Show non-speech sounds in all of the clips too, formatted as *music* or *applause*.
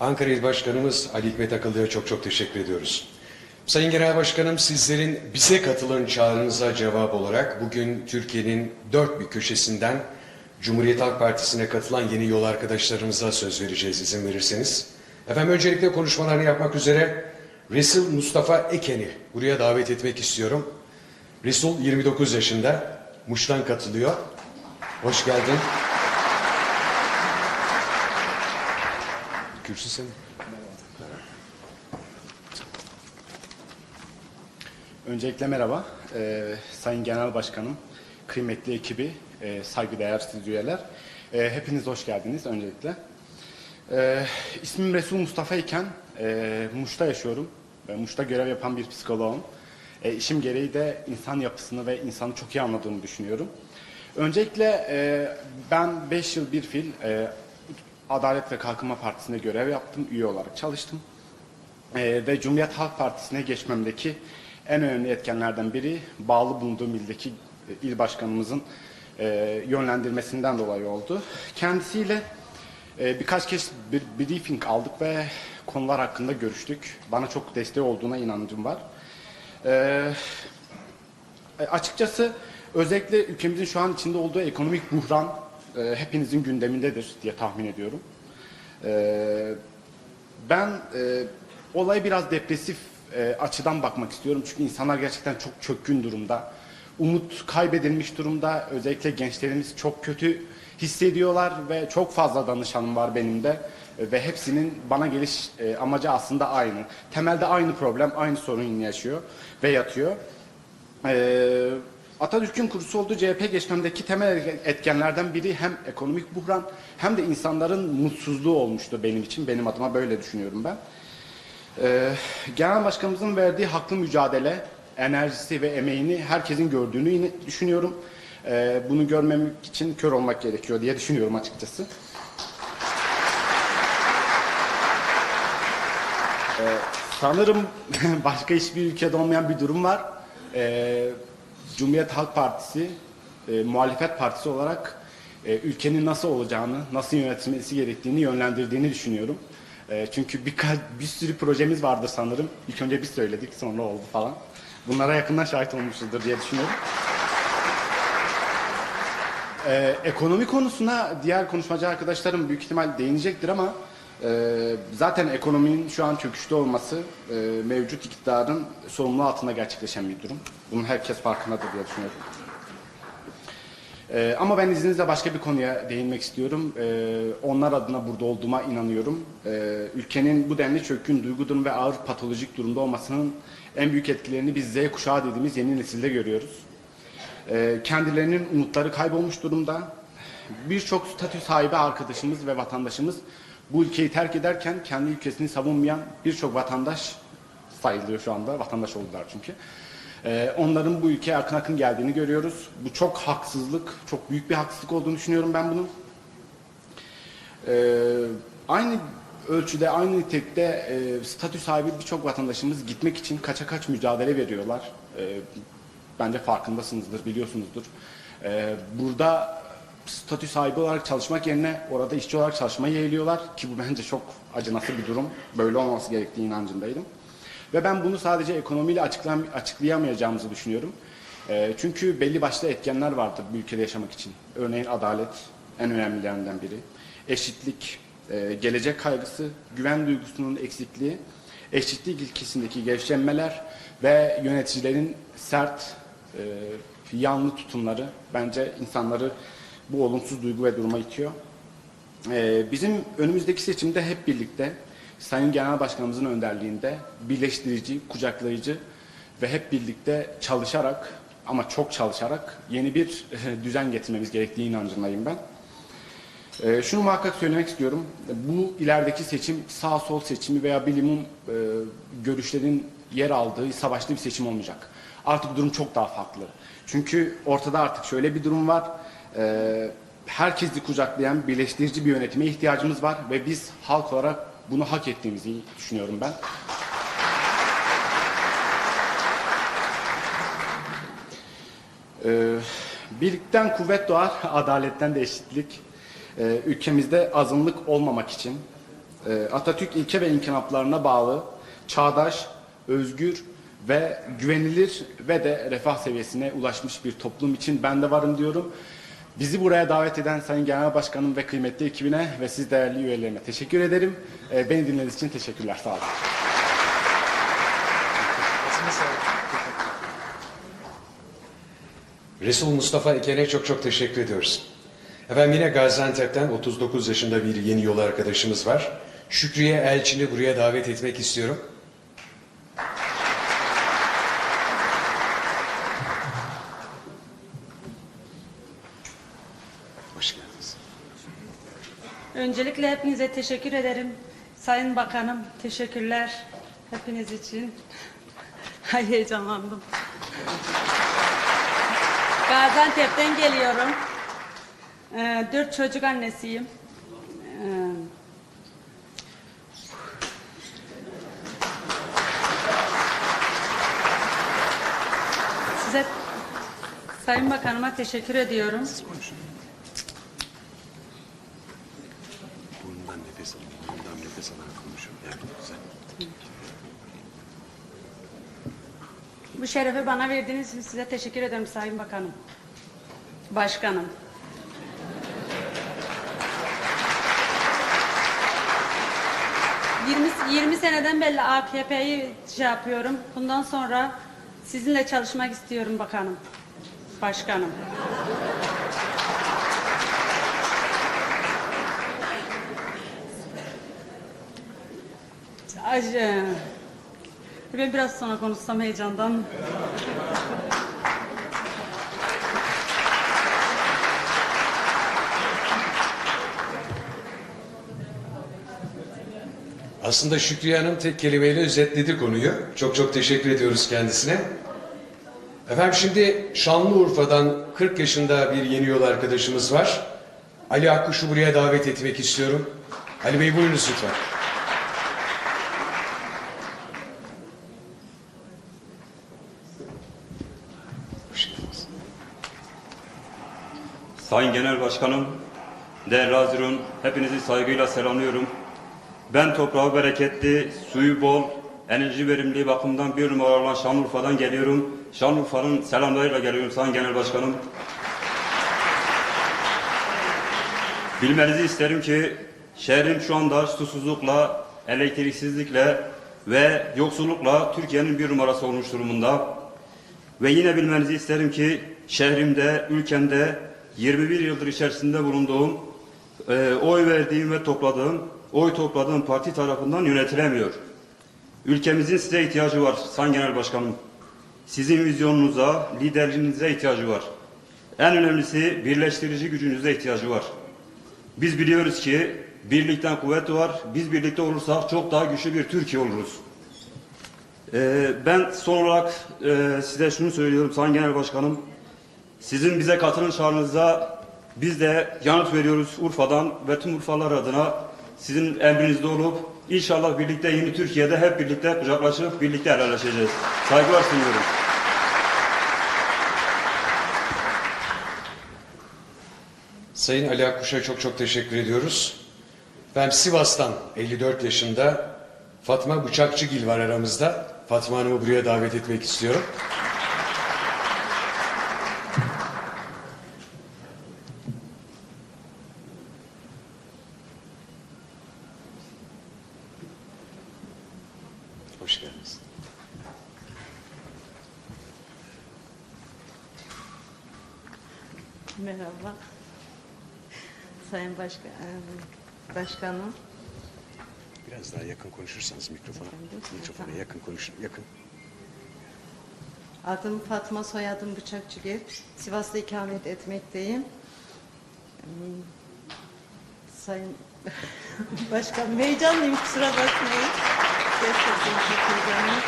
Ankara İl Başkanımız Ali Hikmet Akıllı'ya çok çok teşekkür ediyoruz. Sayın Genel Başkanım sizlerin bize katılın çağrınıza cevap olarak bugün Türkiye'nin dört bir köşesinden Cumhuriyet Halk Partisi'ne katılan yeni yol arkadaşlarımıza söz vereceğiz izin verirseniz. Efendim öncelikle konuşmalarını yapmak üzere Resul Mustafa Eken'i buraya davet etmek istiyorum. Resul 29 yaşında, Muş'tan katılıyor. Hoş geldin. Kürsü senin. Öncelikle merhaba. Ee, Sayın Genel Başkanım, kıymetli ekibi, e, saygıdeğer siz üyeler. E, hepiniz hoş geldiniz öncelikle. E, ismim Resul Mustafa iken e, Muş'ta yaşıyorum. E, Muş'ta görev yapan bir psikoloğum. E, işim gereği de insan yapısını ve insanı çok iyi anladığımı düşünüyorum. Öncelikle e, ben 5 yıl bir fil e, Adalet ve Kalkınma Partisi'nde görev yaptım, üye olarak çalıştım. Ee, ve Cumhuriyet Halk Partisi'ne geçmemdeki en önemli etkenlerden biri bağlı bulunduğum ildeki e, il başkanımızın e, yönlendirmesinden dolayı oldu. Kendisiyle e, birkaç kez bir briefing aldık ve konular hakkında görüştük. Bana çok desteği olduğuna inancım var. Ee, e, açıkçası özellikle ülkemizin şu an içinde olduğu ekonomik buhran e, hepinizin gündemindedir diye tahmin ediyorum. Ee, ben e, olaya biraz depresif e, açıdan bakmak istiyorum. Çünkü insanlar gerçekten çok çökkün durumda. Umut kaybedilmiş durumda. Özellikle gençlerimiz çok kötü hissediyorlar ve çok fazla danışanım var benim de. E, ve hepsinin bana geliş e, amacı aslında aynı. Temelde aynı problem, aynı sorun yaşıyor ve yatıyor. Ee, Atatürk'ün kurusu olduğu CHP geçmemdeki temel etkenlerden biri hem ekonomik buhran hem de insanların mutsuzluğu olmuştu benim için. Benim adıma böyle düşünüyorum ben. Ee, Genel Başkanımızın verdiği haklı mücadele, enerjisi ve emeğini herkesin gördüğünü düşünüyorum. Ee, bunu görmemek için kör olmak gerekiyor diye düşünüyorum açıkçası. Sanırım *laughs* başka hiçbir ülkede olmayan bir durum var. Ee, Cumhuriyet Halk Partisi, e, muhalefet partisi olarak e, ülkenin nasıl olacağını, nasıl yönetilmesi gerektiğini yönlendirdiğini düşünüyorum. E, çünkü birkaç, bir sürü projemiz vardır sanırım. İlk önce biz söyledik, sonra oldu falan. Bunlara yakından şahit olmuşuzdur diye düşünüyorum. Ee, ekonomi konusuna diğer konuşmacı arkadaşlarım büyük ihtimal değinecektir ama e, zaten ekonominin şu an çöküşte olması e, mevcut iktidarın sorumluluğu altında gerçekleşen bir durum. Bunun herkes farkındadır diye düşünüyorum. Ee, ama ben izninizle başka bir konuya değinmek istiyorum. Ee, onlar adına burada olduğuma inanıyorum. Ee, ülkenin bu denli çökkün duygu durum ve ağır patolojik durumda olmasının en büyük etkilerini biz Z kuşağı dediğimiz yeni nesilde görüyoruz. Ee, kendilerinin umutları kaybolmuş durumda. Birçok statü sahibi arkadaşımız ve vatandaşımız bu ülkeyi terk ederken kendi ülkesini savunmayan birçok vatandaş sayılıyor şu anda. Vatandaş oldular çünkü. Ee, onların bu ülkeye akın akın geldiğini görüyoruz. Bu çok haksızlık, çok büyük bir haksızlık olduğunu düşünüyorum ben bunun. Ee, aynı ölçüde, aynı nitelikte e, statü sahibi birçok vatandaşımız gitmek için kaça kaç mücadele veriyorlar. Ee, bence farkındasınızdır, biliyorsunuzdur. Ee, burada statü sahibi olarak çalışmak yerine orada işçi olarak çalışmayı yeğliyorlar ki bu bence çok acınası bir durum. Böyle olmaması gerektiği inancındaydım. Ve ben bunu sadece ekonomiyle açıklam açıklayamayacağımızı düşünüyorum. Ee, çünkü belli başlı etkenler vardır bu ülkede yaşamak için. Örneğin adalet en önemlilerinden biri. Eşitlik, e, gelecek kaygısı, güven duygusunun eksikliği, eşitlik ilkesindeki gevşenmeler ve yöneticilerin sert, e, yanlı tutumları bence insanları bu olumsuz duygu ve duruma itiyor. Ee, bizim önümüzdeki seçimde hep birlikte Sayın Genel Başkanımızın önderliğinde birleştirici, kucaklayıcı ve hep birlikte çalışarak ama çok çalışarak yeni bir e, düzen getirmemiz gerektiği inancındayım ben. Ee, şunu muhakkak söylemek istiyorum. Bu ilerideki seçim sağ sol seçimi veya bilimum e, görüşlerin yer aldığı savaşlı bir seçim olmayacak. Artık durum çok daha farklı. Çünkü ortada artık şöyle bir durum var. Ee, herkesi kucaklayan birleştirici bir yönetime ihtiyacımız var ve biz halk olarak bunu hak ettiğimizi düşünüyorum ben. Ee, birlikten kuvvet doğar, *laughs* adaletten de eşitlik. Ee, ülkemizde azınlık olmamak için Ee, Atatürk ilke ve inkılaplarına bağlı, çağdaş, özgür ve güvenilir ve de refah seviyesine ulaşmış bir toplum için ben de varım diyorum. Bizi buraya davet eden Sayın Genel Başkanım ve kıymetli ekibine ve siz değerli üyelerine teşekkür ederim. Ee, Beni dinlediğiniz için teşekkürler. Sağ olun. Resul Mustafa Eken'e çok çok teşekkür ediyoruz. Efendim yine Gaziantep'ten 39 yaşında bir yeni yol arkadaşımız var. Şükriye Elçin'i buraya davet etmek istiyorum. Hoş geldiniz. Öncelikle hepinize teşekkür ederim. Sayın Bakanım, teşekkürler hepiniz için. *laughs* Ay heyecanlandım. Gaziantep'ten geliyorum. Ee, dört çocuk annesiyim. Ee, size Sayın Bakanıma teşekkür ediyorum. Şerefi bana verdiğiniz için size teşekkür ederim Sayın Bakanım. Başkanım. ...20, 20 seneden beri AKP'yi şey yapıyorum. Bundan sonra sizinle çalışmak istiyorum bakanım. Başkanım. Ay, e, ben biraz sonra konuşsam heyecandan. Aslında Şükriye Hanım tek kelimeyle özetledi konuyu. Çok çok teşekkür ediyoruz kendisine. Efendim şimdi Şanlıurfa'dan 40 yaşında bir yeni yol arkadaşımız var. Ali Akkuş'u buraya davet etmek istiyorum. Ali Bey buyurunuz lütfen. Sayın Genel Başkanım, değerli Hazirun, hepinizi saygıyla selamlıyorum. Ben toprağı bereketli, suyu bol, enerji verimliliği bakımından bir numara olan Şanlıurfa'dan geliyorum. Şanlıurfa'nın selamlarıyla geliyorum Sayın Genel Başkanım. Bilmenizi isterim ki şehrim şu anda susuzlukla, elektriksizlikle ve yoksullukla Türkiye'nin bir numarası olmuş durumunda. Ve yine bilmenizi isterim ki şehrimde, ülkemde 21 yıldır içerisinde bulunduğum, e, oy verdiğim ve topladığım, oy topladığım parti tarafından yönetilemiyor. Ülkemizin size ihtiyacı var Sayın Genel Başkanım. Sizin vizyonunuza, liderliğinize ihtiyacı var. En önemlisi birleştirici gücünüze ihtiyacı var. Biz biliyoruz ki birlikten kuvvet var. Biz birlikte olursak çok daha güçlü bir Türkiye oluruz. Ee, ben son olarak e, size şunu söylüyorum Sayın Genel Başkanım. Sizin bize katılın çağrınıza biz de yanıt veriyoruz Urfa'dan ve tüm Urfalılar adına sizin emrinizde olup inşallah birlikte yeni Türkiye'de hep birlikte kucaklaşıp birlikte helalleşeceğiz. Saygılar sunuyorum. Sayın Ali Akkuş'a çok çok teşekkür ediyoruz. Ben Sivas'tan 54 yaşında Fatma Bıçakçıgil var aramızda. Fatma Hanım'ı buraya davet etmek istiyorum. Hoş geldiniz. Merhaba. Sayın Başkan, Başkanım. Biraz daha yakın konuşursanız mikrofona. Mikrofona yakın konuşun. Yakın. Adım Fatma, soyadım Bıçakçıgil. Sivas'ta ikamet etmekteyim. Hmm, Sayın *laughs* Başkanım, heyecanlıyım kusura bakmayın. Gerçekten çok heyecanlıyım.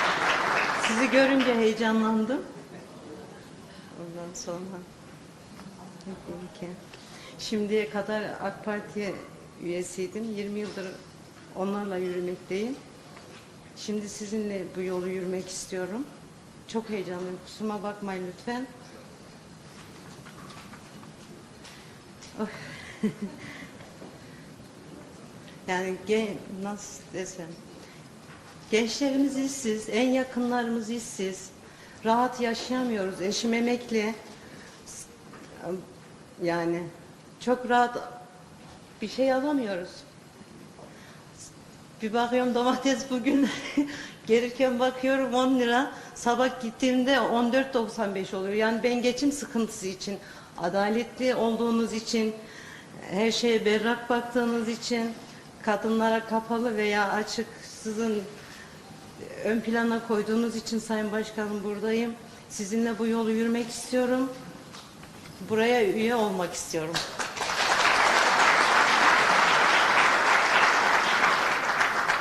Sizi görünce heyecanlandım. Ondan sonra ki şimdiye kadar AK Parti üyesiydim. 20 yıldır onlarla yürümekteyim. Şimdi sizinle bu yolu yürümek istiyorum. Çok heyecanlıyım. Kusuruma bakmayın lütfen. Of. *laughs* Yani gen, nasıl desem. Gençlerimiz işsiz, en yakınlarımız işsiz. Rahat yaşayamıyoruz. Eşim emekli. Yani çok rahat bir şey alamıyoruz. Bir bakıyorum domates bugün *laughs* gelirken bakıyorum 10 lira. Sabah gittiğimde 14.95 oluyor. Yani ben geçim sıkıntısı için, adaletli olduğunuz için, her şeye berrak baktığınız için, kadınlara kapalı veya açık sizin ön plana koyduğunuz için Sayın Başkanım buradayım. Sizinle bu yolu yürümek istiyorum. Buraya üye olmak istiyorum.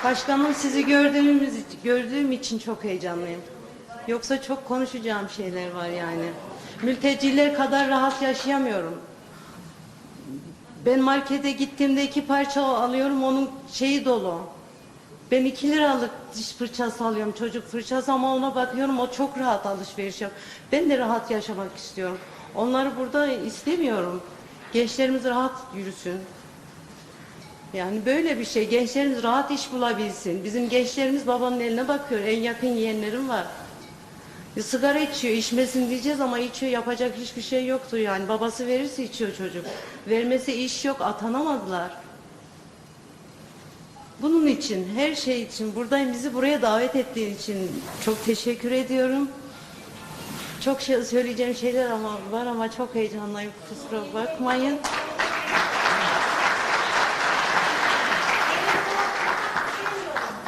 Başkanım sizi gördüğümüz gördüğüm için çok heyecanlıyım. Yoksa çok konuşacağım şeyler var yani. Mülteciler kadar rahat yaşayamıyorum. Ben markete gittiğimde iki parça alıyorum onun şeyi dolu. Ben iki liralık diş fırçası alıyorum çocuk fırçası ama ona bakıyorum o çok rahat alışveriş yapıyor. Ben de rahat yaşamak istiyorum. Onları burada istemiyorum. Gençlerimiz rahat yürüsün. Yani böyle bir şey. Gençlerimiz rahat iş bulabilsin. Bizim gençlerimiz babanın eline bakıyor. En yakın yeğenlerim var. Bir sigara içiyor, içmesin diyeceğiz ama içiyor. Yapacak hiçbir şey yoktu yani. Babası verirse içiyor çocuk. Vermesi iş yok, atanamadılar. Bunun için, her şey için buradayım. Bizi buraya davet ettiğin için çok teşekkür ediyorum. Çok şey söyleyeceğim şeyler ama var ama çok heyecanlıyım. Kusura bakmayın.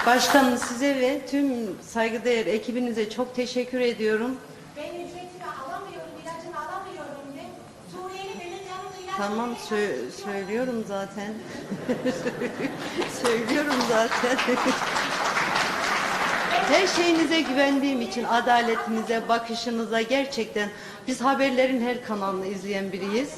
Başkanım size ve tüm saygıdeğer ekibinize çok teşekkür ediyorum. Ben ücretini alamıyorum, ilacını alamıyorum de. Suriyeli benim yanımda ilaç Tamam sö- söylüyorum zaten. *laughs* söylüyorum zaten. *laughs* Her şeyinize güvendiğim için adaletinize, bakışınıza gerçekten biz haberlerin her kanalını izleyen biriyiz.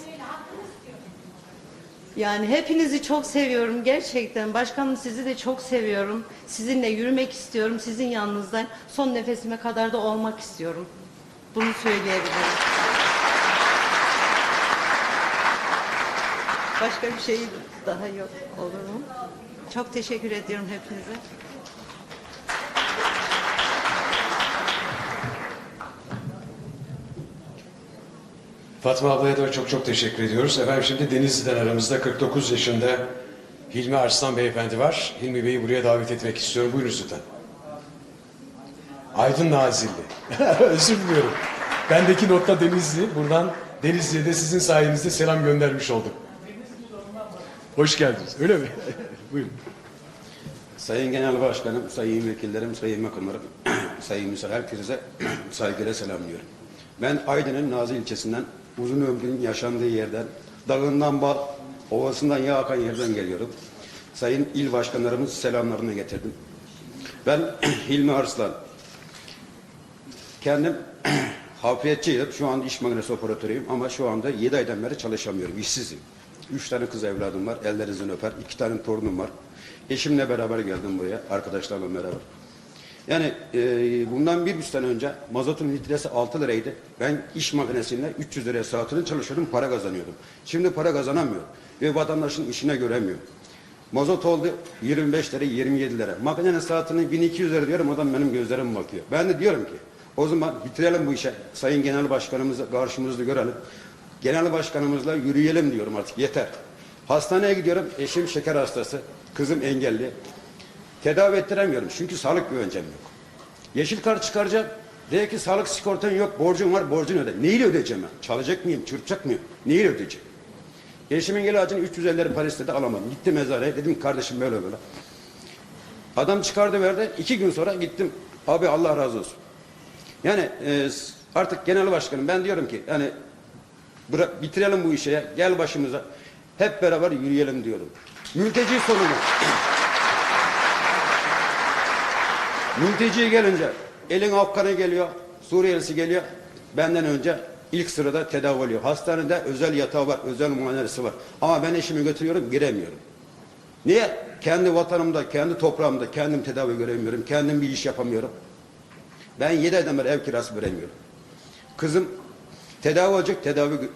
Yani hepinizi çok seviyorum gerçekten. Başkanım sizi de çok seviyorum. Sizinle yürümek istiyorum. Sizin yanınızdan son nefesime kadar da olmak istiyorum. Bunu söyleyebilirim. Başka bir şey daha yok olur mu? Çok teşekkür ediyorum hepinize. Fatma ablaya da çok çok teşekkür ediyoruz. Efendim şimdi Denizli'den aramızda 49 yaşında Hilmi Arslan beyefendi var. Hilmi Bey'i buraya davet etmek istiyorum. Buyurun lütfen. Aydın Nazilli. *laughs* Özür diliyorum. Bendeki notta Denizli. Buradan Denizli'ye de sizin sayenizde selam göndermiş olduk. Hoş geldiniz. Öyle mi? *laughs* Buyurun. Sayın Genel Başkanım, sayın vekillerim, sayın makamlarım, *clears throat* sayın misal herkese *clears throat* saygıyla selamlıyorum. Ben Aydın'ın Nazlı ilçesinden, uzun ömrünün yaşandığı yerden, dağından bal, ovasından yağ akan yerden geliyorum. Sayın il başkanlarımız selamlarını getirdim. Ben *clears throat* Hilmi Arslan. Kendim *clears throat* hafriyetçiydim. Şu an iş makinesi operatörüyüm ama şu anda 7 aydan beri çalışamıyorum. işsizim. Üç tane kız evladım var. Ellerinizden öper. İki tane torunum var. Eşimle beraber geldim buraya. Arkadaşlarla beraber. Yani e, bundan bir buçuk sene önce mazotun litresi 6 liraydı. Ben iş makinesiyle 300 liraya saatini çalışıyordum, para kazanıyordum. Şimdi para kazanamıyorum ve vatandaşın işine göremiyorum. Mazot oldu 25 lira, 27 lira. Makinenin saatini 1200 lira diyorum, adam benim gözlerim bakıyor. Ben de diyorum ki, o zaman bitirelim bu işe. Sayın Genel Başkanımızı karşımızda görelim. Genel Başkanımızla yürüyelim diyorum artık, yeter. Hastaneye gidiyorum, eşim şeker hastası, kızım engelli. Tedavi ettiremiyorum çünkü sağlık güvencem yok. Yeşil kart çıkaracağım. De ki sağlık sigortan yok, borcun var, borcunu öde. Neyle ödeyeceğim ben? Çalacak mıyım, çırpacak mıyım? Neyle ödeyeceğim? Eşimin ilacını 350 lira para istedi alamadım. Gittim eczaneye dedim kardeşim böyle böyle. Adam çıkardı verdi. iki gün sonra gittim. Abi Allah razı olsun. Yani e, artık genel başkanım ben diyorum ki yani bırak bitirelim bu işe ya. Gel başımıza. Hep beraber yürüyelim diyorum. Mülteci sorunu. Mülteci gelince elin Afganı geliyor, Suriyelisi geliyor. Benden önce ilk sırada tedavi oluyor. Hastanede özel yatağı var, özel muayenesi var. Ama ben eşimi götürüyorum, giremiyorum. Niye? Kendi vatanımda, kendi toprağımda kendim tedavi göremiyorum, kendim bir iş yapamıyorum. Ben yedi aydan beri ev kirası veremiyorum. Kızım tedavi olacak, tedavi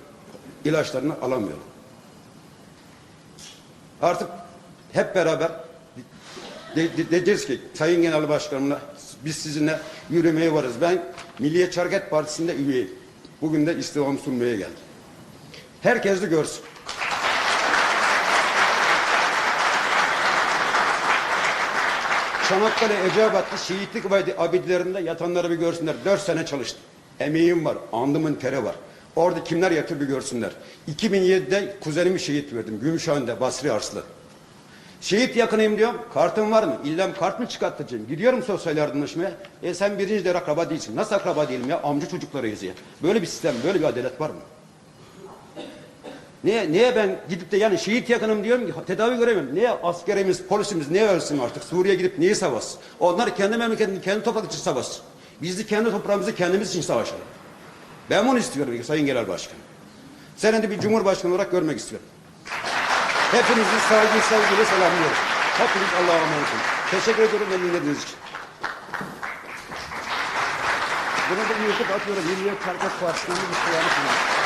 ilaçlarını alamıyorum. Artık hep beraber de, de- diyeceğiz ki Sayın Genel Başkanımla biz sizinle yürümeye varız. Ben Milliyetçi Hareket Partisi'nde üyeyim. Bugün de istifamı sunmaya geldim. Herkes de görsün. Çanakkale Eceabatlı şehitlik ve abidlerinde yatanları bir görsünler. Dört sene çalıştım. Emeğim var, andımın teri var. Orada kimler yatır bir görsünler. 2007'de kuzenimi şehit verdim. Gümüşhane'de Basri Arslı. Şehit yakınıyım diyorum. Kartın var mı? İllem kart mı çıkartacağım? Gidiyorum sosyal yardımlaşmaya. E sen birinci derece akraba değilsin. Nasıl akraba değilim ya? Amca çocuklarıyız ya. Böyle bir sistem, böyle bir adalet var mı? Niye, niye ben gidip de yani şehit yakınım diyorum ki tedavi göremiyorum. Niye askerimiz, polisimiz niye ölsün artık? Suriye gidip niye savaşsın? Onlar kendi memleketini, kendi toprak için savaşsın. Biz de kendi toprağımızı kendimiz için savaşalım. Ben bunu istiyorum Sayın Genel Başkan. Seni de bir Cumhurbaşkanı olarak görmek istiyorum. Hepinizi saygı sevgiyle selamlıyorum. Hepiniz Allah'a emanet olun. Teşekkür ediyorum beni dinlediğiniz için. Bunu da YouTube atıyorum. Milliyet Hareket Partisi'nin bir kulağını kullanıyorum.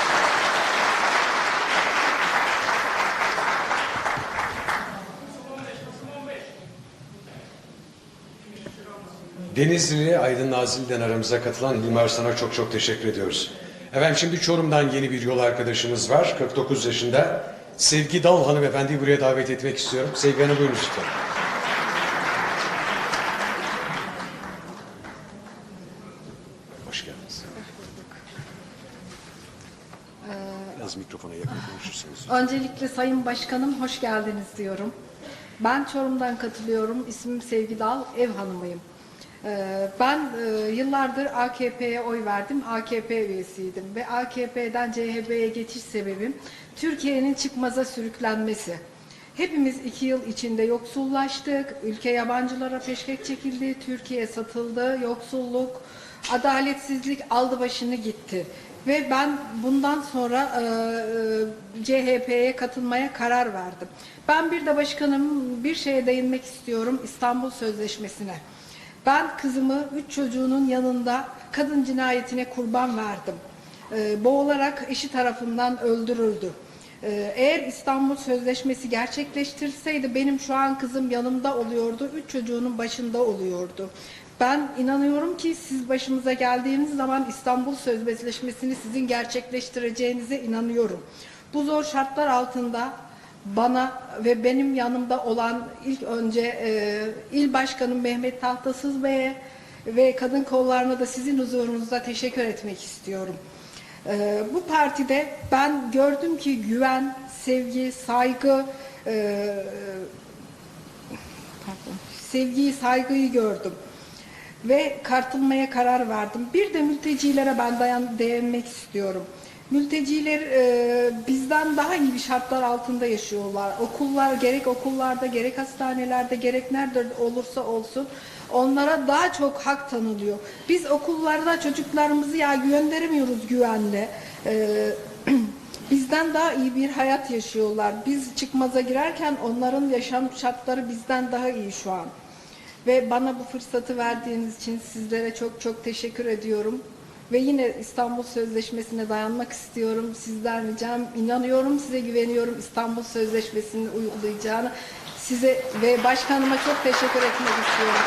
Denizli Aydın Nazilli'den aramıza katılan Hilmi Arslan'a çok çok teşekkür ediyoruz. Efendim şimdi Çorum'dan yeni bir yol arkadaşımız var. 49 yaşında. Sevgi Dal hanımefendiyi buraya davet etmek istiyorum. Sevgi Hanım buyurun lütfen. Hoş geldiniz. Biraz mikrofona yakın konuşursanız. Öncelikle Sayın Başkanım hoş geldiniz diyorum. Ben Çorum'dan katılıyorum. İsmim Sevgi Dal, ev hanımıyım. Ee, Ben e, yıllardır AKP'ye oy verdim. AKP üyesiydim ve AKP'den CHP'ye geçiş sebebim Türkiye'nin çıkmaza sürüklenmesi. Hepimiz iki yıl içinde yoksullaştık, ülke yabancılara peşkek çekildi, Türkiye satıldı, yoksulluk, adaletsizlik aldı başını gitti. Ve ben bundan sonra e, e, CHP'ye katılmaya karar verdim. Ben bir de başkanım bir şeye değinmek istiyorum İstanbul Sözleşmesi'ne. Ben kızımı üç çocuğunun yanında kadın cinayetine kurban verdim. E, boğularak eşi tarafından öldürüldü. E, eğer İstanbul Sözleşmesi gerçekleştirseydi benim şu an kızım yanımda oluyordu, üç çocuğunun başında oluyordu. Ben inanıyorum ki siz başımıza geldiğiniz zaman İstanbul Sözleşmesi'ni sizin gerçekleştireceğinize inanıyorum. Bu zor şartlar altında bana ve benim yanımda olan ilk önce e, il başkanım Mehmet Tahtasız Bey'e ve kadın kollarına da sizin huzurunuzda teşekkür etmek istiyorum. E, bu partide ben gördüm ki güven, sevgi, saygı, e, sevgiyi, saygıyı gördüm ve katılmaya karar verdim. Bir de mültecilere ben dayan değinmek istiyorum. Mülteciler e, bizden daha iyi bir şartlar altında yaşıyorlar. Okullar gerek okullarda gerek hastanelerde gerek nerede olursa olsun onlara daha çok hak tanınıyor. Biz okullarda çocuklarımızı ya gönderemiyoruz güvenle. E, *clears throat* bizden daha iyi bir hayat yaşıyorlar. Biz çıkmaza girerken onların yaşam şartları bizden daha iyi şu an. Ve bana bu fırsatı verdiğiniz için sizlere çok çok teşekkür ediyorum. Ve yine İstanbul Sözleşmesi'ne dayanmak istiyorum. Sizden ricam, inanıyorum, size güveniyorum İstanbul Sözleşmesi'ni uygulayacağını. Size ve başkanıma çok teşekkür etmek istiyorum.